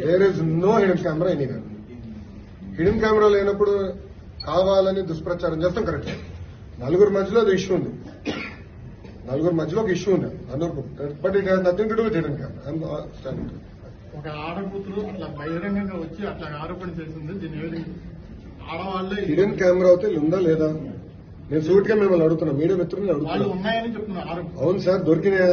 there is no hidden camera anywhere hidden camera లేనప్పుడు కావాలని దుష్ప్రచారం చేస్తాం కరెక్ట్ నలుగురు మధ్యలో అది ఇష్యూ ఉంది. నలుగురు మధ్యలో ఒక ఇష్యూ ఉంది. అందరు but it has nothing to do with hidden camera standing ఒక ఆడకూతురు అట్లా బహిరంగంగా వచ్చి అట్లా ఆరోపణ చేసింది. దీని ఆడవాళ్ళే హిడెన్ కెమెరా అయితే ఉందా లేదా? నేను సూటిగా మిమ్మల్ని అడుగుతున్నా. మీడియా మిత్రులు వాళ్ళు అడుగుతున్నా ఉన్నాయని చెప్తున్నారు ఆరోపణ. అవును సార్ దొరికినాయా?